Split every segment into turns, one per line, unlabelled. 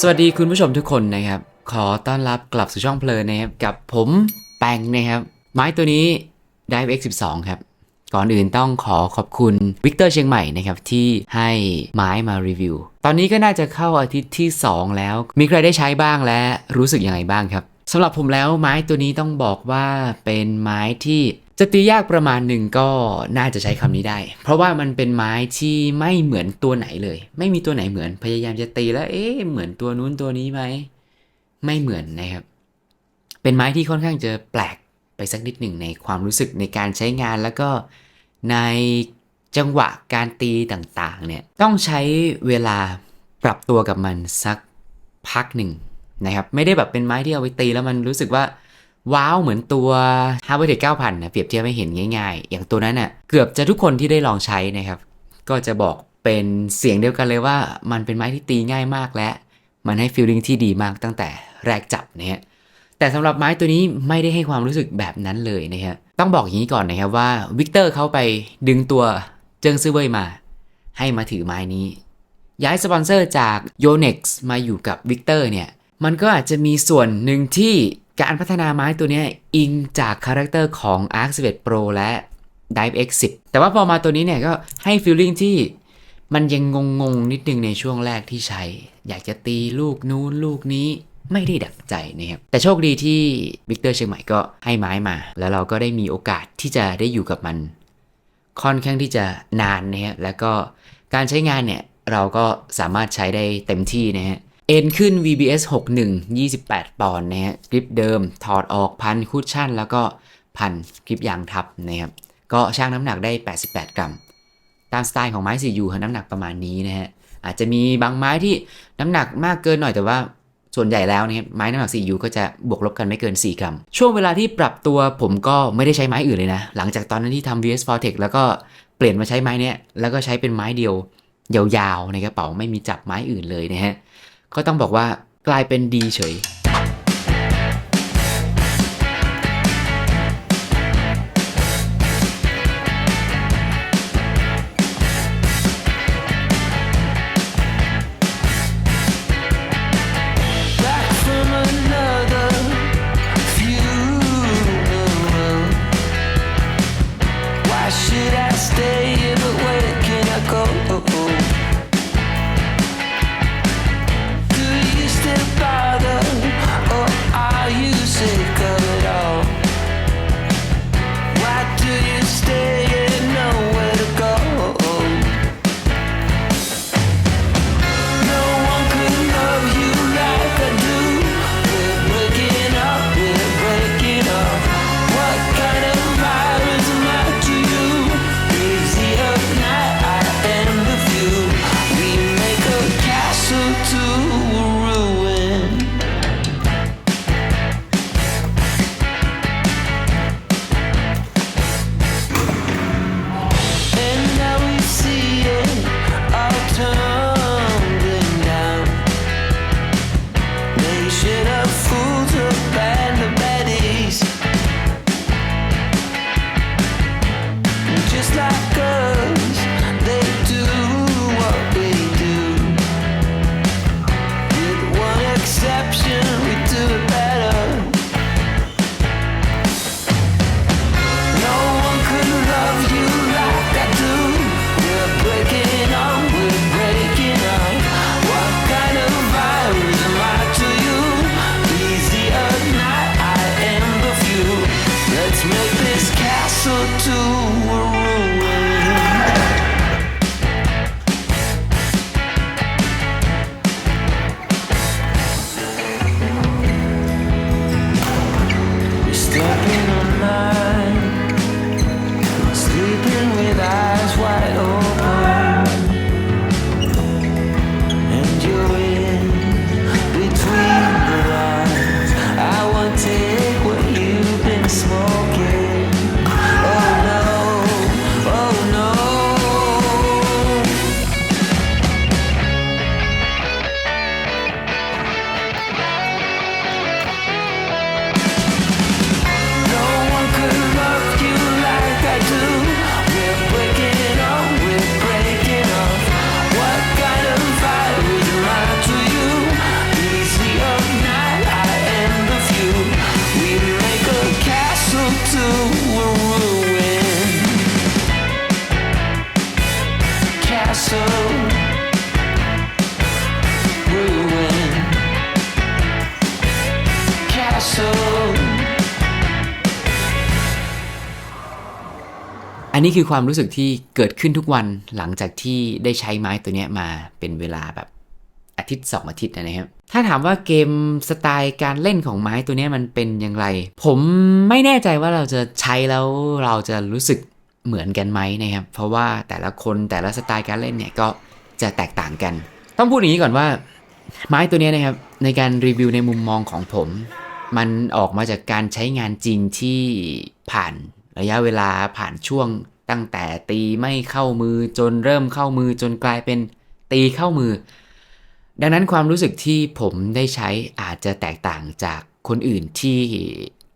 สวัสดีคุณผู้ชมทุกคนนะครับ ขอต้อนรับกลับสู่ช่องเพลินนะครับ กับผมแปงนะครับ ไม้ตัวนี้ Dive X12 ครับ ก่อนอื่นต้องขอขอบคุณวิกเตอร์เชียงใหม่นะครับที่ให้ไม้มารีวิว ตอนนี้ก็น่าจะเข้าอาทิตย์ที่ 2 แล้ว มีใครได้ใช้บ้างและรู้สึกยังไงบ้างครับสำหรับผมแล้วไม้ตัวนี้ต้องบอกว่าเป็นไม้ที่ จะตียากประมาณหนึ่งก็น่าจะใช้คำนี้ได้ เพราะว่ามันเป็นไม้ที่ไม่เหมือนตัวไหนเลย ไม่มีตัวไหนเหมือน พยายามจะตีแล้ว เอ๊ะ เหมือนตัวนู้นตัวนี้ไหม ไม่เหมือนนะครับ เป็นไม้ที่ค่อนข้างจะแปลกไปสักนิดหนึ่งในความรู้สึกในการใช้งานแล้วก็ในจังหวะการตีต่างๆ เนี่ย ต้องใช้เวลาปรับตัวกับมันสักพักหนึ่งนะครับ ไม่ได้แบบเป็นไม้ที่เอาไปตีแล้วมันรู้สึกว่า ว้าวเหมือนตัว h a r v a r d 9000นะเปรียบเทียบให้เห็นง่าย ๆ อย่างตัวนั้นน่ะเกือบจะทุกคนที่ได้ลองใช้นะครับ ก็จะบอกเป็นเสียงเดียวกันเลยว่า มันเป็นไม้ที่ตีง่ายมากและมันให้ฟีลลิ่งที่ดีมากตั้งแต่แรกจับนะฮะแต่สำหรับไม้ตัวนี้ไม่ได้ให้ความรู้สึกแบบนั้นเลยนะฮะต้องบอกอย่างนี้ก่อนนะครับว่าวิกเตอร์เขาไปดึงตัวเจิงซื่อเว่ยมา ให้มาถือไม้นี้ ย้ายสปอนเซอร์จาก Yonex มาอยู่กับวิกเตอร์เนี่ยมันก็อาจจะมีส่วนหนึ่งที่ การพัฒนาไม้ตัวนี้อิงจากคาแรคเตอร์ของ Arc 11 Pro และ Dive X 10 แต่ว่าพอมาตัวนี้เนี่ยก็ให้ฟีลลิ่งที่มันยังงงๆนิดนึงในช่วงแรกที่ใช้ อยากจะตีลูกนู้นลูกนี้ไม่ได้ดักใจนะครับ แต่โชคดีที่วิกเตอร์เชียงใหม่ก็ให้ไม้มา แล้วเราก็ได้มีโอกาสที่จะได้อยู่กับมัน ค่อนข้างที่จะนานนะฮะแล้วก็การใช้งานเนี่ยเราก็สามารถใช้ได้เต็มที่นะฮะ เอ็นขึ้น VBS 61 28 ปอนด์นะฮะกริปเดิมถอดออกพันคุชชั่น แล้วก็พันกริปยางทับนะครับก็ชั่งน้ำหนักได้ 88 กรัม ตามสไตล์ของไม้ 4U ค่ะน้ำหนักประมาณนี้นะฮะอาจจะมีบางไม้ที่น้ำหนักมากเกินหน่อยแต่ว่าส่วนใหญ่แล้วนี่ยไม้น้ำหนัก 4U ก็จะบวกลบกันไม่เกิน 4 กรัม ช่วงเวลาที่ปรับตัวผมก็ไม่ได้ใช้ไม้อื่นเลยนะ หลังจากตอนนั้นที่ทำ VS Fortex แล้วก็เปลี่ยนมาใช้ไม้เนี้ยแล้วก็ใช้เป็นไม้เดียวยาวๆในกระเป๋าไม่มีจับไม้อื่นเลยนะฮะ ก็ต้องบอกว่ากลายเป็นดีเฉย นี้คือความรู้สึกที่เกิดขึ้นทุกวันหลังจากที่ได้ใช้ไม้ตัวนี้มาเป็นเวลาแบบอาทิตย์สองอาทิตย์นะครับ ถ้าถามว่าเกมสไตล์การเล่นของไม้ตัวนี้มันเป็นอย่างไร ผมไม่แน่ใจว่าเราจะใช้แล้วเราจะรู้สึกเหมือนกันไหมนะครับ เพราะว่าแต่ละคนแต่ละสไตล์การเล่นเนี่ยก็จะแตกต่างกัน ต้องพูดอย่างนี้ก่อนว่า ไม้ตัวนี้นะครับในการรีวิวในมุมมองของผม มันออกมาจากการใช้งานจริงที่ผ่านระยะเวลาผ่านช่วง ตั้งแต่ตีไม่เข้ามือจนเริ่มเข้ามือจนกลายเป็นตีเข้ามือ ดังนั้นความรู้สึกที่ผมได้ใช้อาจจะแตกต่างจากคนอื่นที่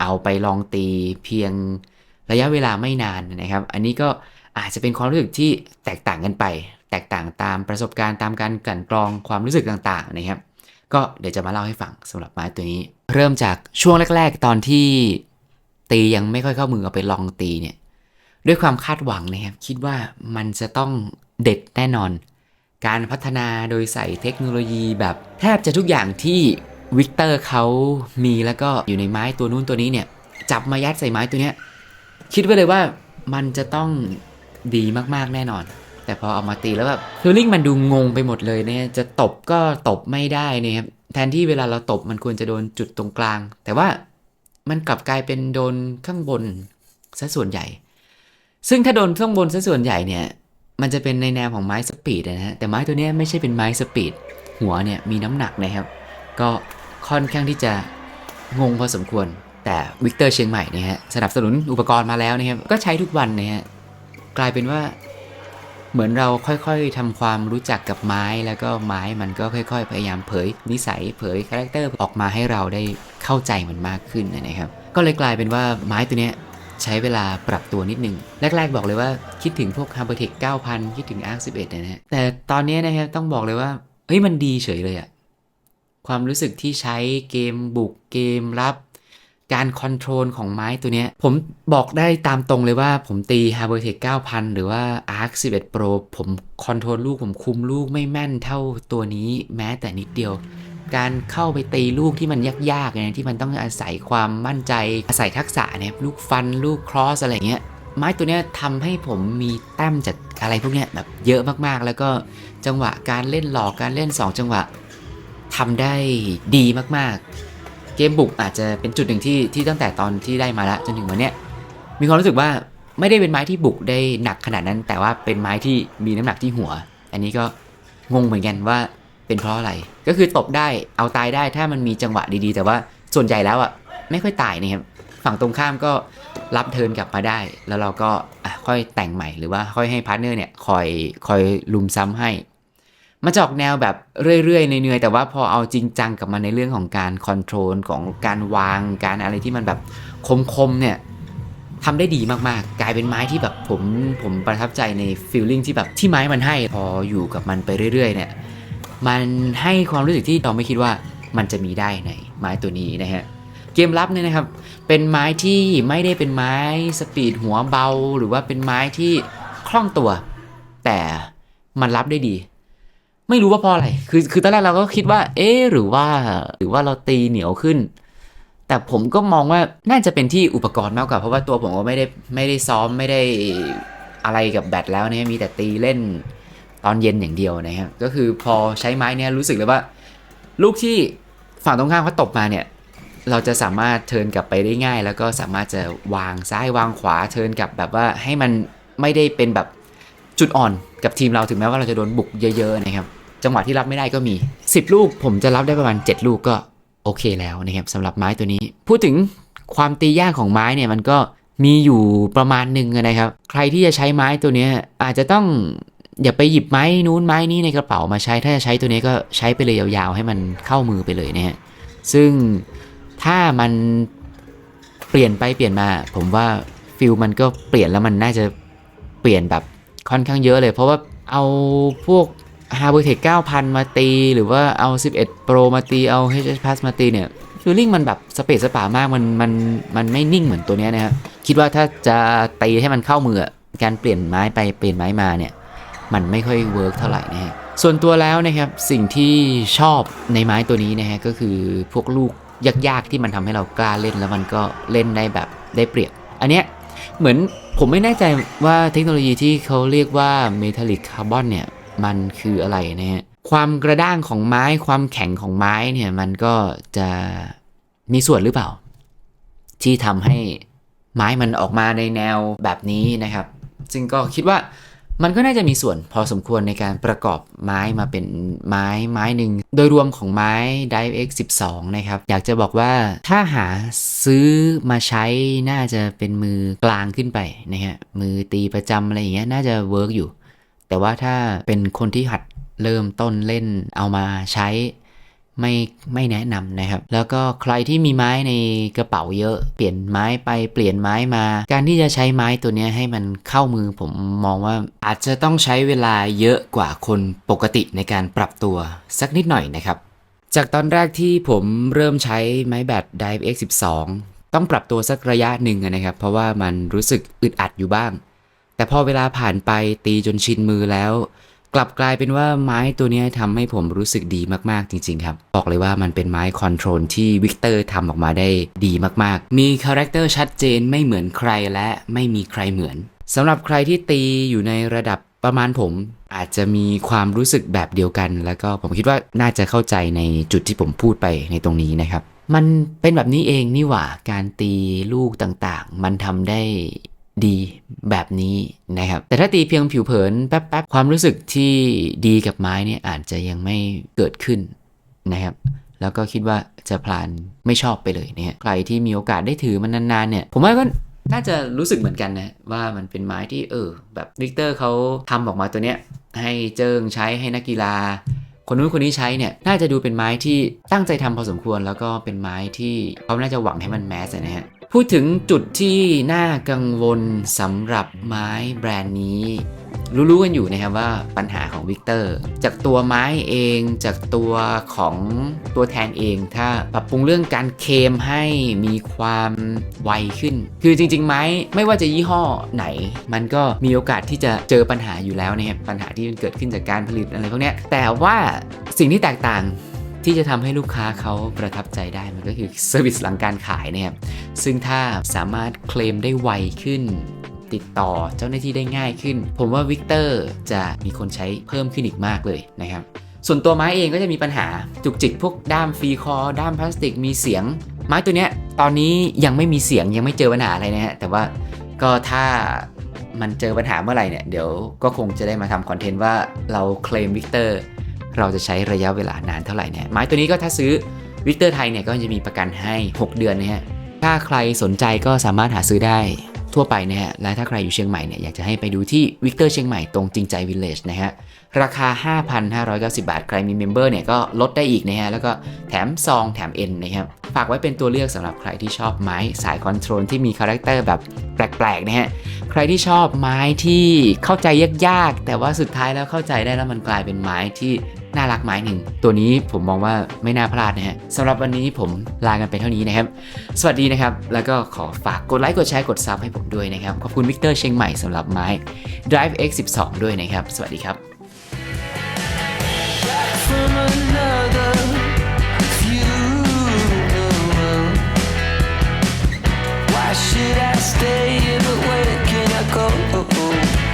เอาไปลองตีเพียงระยะเวลาไม่นานนะครับ อันนี้ก็อาจจะเป็นความรู้สึกที่แตกต่างกันไป แตกต่างตามประสบการณ์ตามการกลั่นกรองความรู้สึกต่าง ๆ นะครับ ก็เดี๋ยวจะมาเล่าให้ฟังสำหรับไม้ตัวนี้ เริ่มจากช่วงแรก ๆ ตอนที่ตียังไม่ค่อยเข้ามือเอาไปลองตีเนี่ย ด้วยความคาดหวังนะครับ คิดว่ามันจะต้องเด็ดแน่นอน การพัฒนาโดยใส่เทคโนโลยีแบบแทบจะทุกอย่างที่วิกเตอร์เขามีแล้วก็อยู่ในไม้ตัวนู้นตัวนี้เนี่ย จับมายัดใส่ไม้ตัวเนี้ย คิดไว้เลยว่ามันจะต้องดีมากๆแน่นอน แต่พอเอามาตีแล้วแบบฟีลลิ่งมันดูงงไปหมดเลยเนี่ยจะตบก็ตบไม่ได้เนะครับแทนที่เวลาเราตบมันควรจะโดนจุดตรงกลาง แต่ว่ามันกลับกลายเป็นโดนข้างบนซะส่วนใหญ่ ซึ่งถ้าโดนข้างบนซะส่วนใหญ่เนี่ย มันจะเป็นในแนวของไม้สปีดนะฮะ แต่ไม้ตัวนี้ไม่ใช่เป็นไม้สปีด หัวเนี่ยมีน้ำหนักนะครับ ก็ค่อนข้างที่จะงงพอสมควร แต่วิกเตอร์เชียงใหม่เนี่ยฮะสนับสนุนอุปกรณ์มาแล้วนะครับ ก็ใช้ทุกวันนะฮะ กลายเป็นว่าเหมือนเราค่อยๆทำความรู้จักกับไม้แล้วก็ไม้มันก็ค่อย ๆ พยายามเผยนิสัยเผยคาแรคเตอร์ออกมาให้เราได้เข้าใจมันมากขึ้นนะครับ ก็เลยกลายเป็นว่าไม้ตัวเนี้ย ใช้เวลาปรับตัวนิดนึง แรก ๆ บอกเลยว่าคิดถึงพวก h a r b o r t e c 9000 คิดถึง Arc 11นะฮะแต่ตอนนี้นะครับต้องบอกเลยว่าเฮ้ยมันดีเฉยเลยอะความรู้สึกที่ใช้เกมบุกเกมรับ การคอนโทรลของไม้ตัวเนี้ย ผมบอกได้ตามตรงเลยว่าผมตี h a r b o r t e c 9000 หรือว่า Arc 11 Pro ผมคอนโทรลลูกผมคุมลูกไม่แม่นเท่าตัวนี้แม้แต่นิดเดียว การเข้าไปตีลูกที่มันยากๆเนี่ยที่มันต้องอาศัยความมั่นใจ อาศัยทักษะเนี่ยลูกฟันลูกครอสอะไรเงี้ยไม้ตัวเนี้ยทำให้ผมมีแต้มจากอะไรพวกเนี้ยแบบเยอะมากๆ แล้วก็จังหวะการเล่นหลอกการเล่น 2 จังหวะทำได้ดีมากๆ เกมบุกอาจจะเป็นจุดหนึ่งที่ที่ตั้งแต่ตอนที่ได้มาแล้วจนถึงวันเนี้ยมีความรู้สึกว่าไม่ได้เป็นไม้ที่บุกได้หนักขนาดนั้น แต่ว่าเป็นไม้ที่มีน้ำหนักที่หัว อันนี้ก็งงเหมือนกันว่า เป็นเพราะอะไร ก็คือตบได้เอาตายได้ถ้ามันมีจังหวะดีๆ แต่ว่าส่วนใหญ่แล้วอะไม่ค่อยตายนะครับฝั่งตรงข้ามก็รับเทิร์นกลับมาได้ แล้วเราก็ค่อยแต่งใหม่หรือว่าค่อยให้พาร์ทเนอร์เนี่ยคอยคอยลุมซ้ำให้มาจออกแนวแบบเรื่อยๆเนื่อยๆแต่ว่าพอเอาจริงจังกับมันในเรื่องของการคอนโทรลของการวางการอะไรที่มันแบบคมๆเนี่ยทำได้ดีมากๆ กลายเป็นไม้ที่แบบผมผมประทับใจในฟีลลิ่งที่แบบที่ไม้มันให้พออยู่กับมันไปเรื่อยๆเนี่ย มันให้ความรู้สึกที่เราไม่คิดว่ามันจะมีได้ในไม้ตัวนี้นะฮะเกมรับเนี่ยนะครับ เป็นไม้ที่ไม่ได้เป็นไม้สปีดหัวเบา หรือว่าเป็นไม้ที่คล่องตัว แต่มันรับได้ดี ไม่รู้ว่าเพราะอะไร คือคือตอนแรกเราก็คิดว่า เอ๊หรือว่า หรือว่าเราตีเหนียวขึ้น แต่ผมก็มองว่าน่าจะเป็นที่อุปกรณ์มากกว่าเพราะว่าตัวผมก็ไม่ได้ไม่ได้ซ้อมไม่ได้อะไรกับแบตแล้วเนี่ยมีแต่ตีเล่น ตอนเย็นอย่างเดียวนะครับก็คือพอใช้ไม้เนี่ยรู้สึกเลยว่า ลูกที่ฝั่งตรงข้ามเขาตบมาเนี่ยเราจะสามารถเทินกลับไปได้ง่าย แล้วก็สามารถจะวางซ้ายวางขวาเทินกลับแบบว่าให้มันไม่ได้เป็นแบบจุดอ่อนกับทีมเราถึงแม้ว่าเราจะโดนบุกเยอะ ๆ นะครับ จังหวะที่รับไม่ได้ก็มี 10 ลูกผมจะรับได้ประมาณ 7 ลูกก็โอเคแล้วนะครับสำหรับไม้ตัวนี้ พูดถึงความตียากของไม้เนี่ยมันก็มีอยู่ประมาณหนึ่งนะครับ ใครที่จะใช้ไม้ตัวนี้อาจจะต้อง อย่าไปหยิบไม้นู้นไม้นี้ในกระเป๋ามาใช้ ถ้าจะใช้ตัวนี้ก็ใช้ไปเลยยาวๆ ให้มันเข้ามือไปเลยนะฮะ ซึ่งถ้ามันเปลี่ยนไปเปลี่ยนมา ผมว่าฟิลมันก็เปลี่ยนแล้วมันน่าจะเปลี่ยนแบบค่อนข้างเยอะเลย เพราะว่าเอาพวก h a r b o r t e c 9000 มาตี หรือว่าเอา 11 Pro มาตี เอา HS Plus มาตีเนี่ยฟีลลิ่งมันแบบสเปซสปามากมันมันมันไม่นิ่งเหมือนตัวนี้นะครับคิดว่าถ้าจะตีให้มันเข้ามือการเปลี่ยนไม้ไปเปลี่ยนไม้มาเนี่ย มันไม่ค่อยเวิร์กเท่าไหร่นะฮะส่วนตัวแล้วนะครับสิ่งที่ชอบในไม้ตัวนี้นะฮะก็คือพวกลูกยากๆที่มันทำให้เรากล้าเล่นแล้วมันก็เล่นได้แบบได้เปรียบอันเนี้ยเหมือนผมไม่แน่ใจว่าเทคโนโลยีที่เขาเรียกว่าเมทัลลิกคาร์บอนเนี่ยมันคืออะไรนะฮะความกระด้างของไม้ความแข็งของไม้เนี่ยมันก็จะมีส่วนหรือเปล่า ที่ทำให้ไม้มันออกมาในแนวแบบนี้นะครับ ซึ่งก็คิดว่า มันก็น่าจะมีส่วนพอสมควรในการประกอบไม้มาเป็นไม้ไม้หนึ่ง โดยรวมของไม้ Dive X 12นะครับ อยากจะบอกว่าถ้าหาซื้อมาใช้น่าจะเป็นมือกลางขึ้นไปนะฮะ มือตีประจำอะไรอย่างเงี้ยน่าจะเวิร์กอยู่ แต่ว่าถ้าเป็นคนที่หัดเริ่มต้นเล่นเอามาใช้ ไม่ไม่แนะนำนะครับ แล้วก็ใครที่มีไม้ในกระเป๋าเยอะ เปลี่ยนไม้ไปเปลี่ยนไม้มา การที่จะใช้ไม้ตัวนี้ให้มันเข้ามือผมมองว่าอาจจะต้องใช้เวลาเยอะกว่าคนปกติในการปรับตัวสักนิดหน่อยนะครับ จากตอนแรกที่ผมเริ่มใช้ไม้แบต Dive X12 ต้องปรับตัวสักระยะหนึ่งนะครับ เพราะว่ามันรู้สึกอึดอัดอยู่บ้าง แต่พอเวลาผ่านไปตีจนชินมือแล้ว กลับกลายเป็นว่าไม้ตัวนี้ทำให้ผมรู้สึกดีมากๆจริงๆครับ บอกเลยว่ามันเป็นไม้คอนโทรลที่วิกเตอร์ทำออกมาได้ดีมากๆ มีคาแรคเตอร์ชัดเจนไม่เหมือนใครและไม่มีใครเหมือนสำหรับใครที่ตีอยู่ในระดับประมาณผมอาจจะมีความรู้สึกแบบเดียวกัน แล้วก็ผมคิดว่าน่าจะเข้าใจในจุดที่ผมพูดไปในตรงนี้นะครับ มันเป็นแบบนี้เองนี่หว่าการตีลูกต่างๆ มันทำได้ ดีแบบนี้นะครับ แต่ถ้าตีเพียงผิวเผินแป๊บๆ ความรู้สึกที่ดีกับไม้เนี่ยอาจจะยังไม่เกิดขึ้นนะครับ แล้วก็คิดว่าจะพลานไม่ชอบไปเลยเนี่ยใครที่มีโอกาสได้ถือมันนานๆเนี่ย ผมว่าก็น่าจะรู้สึกเหมือนกันนะ ว่ามันเป็นไม้ที่เออ แบบวิกเตอร์เขาทำออกมาตัวเนี้ยให้เจิงใช้ให้นักกีฬา คนนู้นคนนี้ใช้เนี่ยน่าจะดูเป็นไม้ที่ตั้งใจทำพอสมควร แล้วก็เป็นไม้ที่เขาน่าจะหวังให้มันแมสนะฮะ พูดถึงจุดที่น่ากังวลสำหรับไม้แบรนด์นี้ รู้ๆกันอยู่นะครับว่าปัญหาของวิกเตอร์จากตัวไม้เองจากตัวของตัวแทนเอง ถ้าปรับปรุงเรื่องการเคมให้มีความไวขึ้น คือจริง ๆ ไม้ไม่ว่าจะยี่ห้อไหน มันก็มีโอกาสที่จะเจอปัญหาอยู่แล้วนะครับปัญหาที่มันเกิดขึ้นจากการผลิตอะไรพวกนี้แต่ว่าสิ่งที่แตกต่าง ที่จะทำให้ลูกค้าเขาประทับใจได้มันก็คือเซอร์วิสหลังการขายนะครับซึ่งถ้าสามารถเคลมได้ไวขึ้น ติดต่อเจ้าหน้าที่ได้ง่ายขึ้น ผมว่าวิกเตอร์จะมีคนใช้เพิ่มขึ้นอีกมากเลยนะครับ ส่วนตัวไม้เองก็จะมีปัญหาจุกจิกพวกด้ามฟรีคอ ด้ามพลาสติกมีเสียง ไม้ตัวเนี้ยตอนนี้ยังไม่มีเสียงยังไม่เจอปัญหาอะไรนะฮะแต่ว่าก็ถ้ามันเจอปัญหาเมื่อไหร่เนี่ยเดี๋ยวก็คงจะได้มาทำคอนเทนต์ว่าเราเคลมวิกเตอร์ เราจะใช้ระยะเวลานานเท่าไหร่เนี่ยไม้ตัวนี้ก็ถ้าซื้อวิกเตอร์ไทยเนี่ยก็จะมีประกันให้ 6 เดือนนะฮะถ้าใครสนใจก็สามารถหาซื้อได้ทั่วไปนะฮะและถ้าใครอยู่เชียงใหม่เนี่ยอยากจะให้ไปดูที่วิกเตอร์เชียงใหม่ตรงจริงใจวิลเลจนะฮะราคา 5,590 บาท ใครมีเมมเบอร์เนี่ยก็ลดได้อีกนะฮะแล้วก็แถมซองแถมเอ็นนะครับฝากไว้เป็นตัวเลือกสำหรับใครที่ชอบไม้สายคอนโทรลที่มีคาแรคเตอร์แบบแปลกๆนะฮะใครที่ชอบไม้ที่เข้าใจยากๆ แต่ว่าสุดท้ายแล้วเข้าใจได้แล้วมันกลายเป็นไม้ที่ น่ารักไม้หนึ่ง ตัวนี้ผมมองว่าไม่น่าพลาดนะฮะสำหรับวันนี้ผมลากันไปเท่านี้นะครับ สวัสดีนะครับ แล้วก็ขอฝากกดไลค์กดแชร์กดซับให้ผมด้วยนะครับ ขอบคุณวิกเตอร์เชียงใหม่สำหรับไม้ Drive X 12 ด้วยนะครับ สวัสดีครับ
should I stay but where can I go?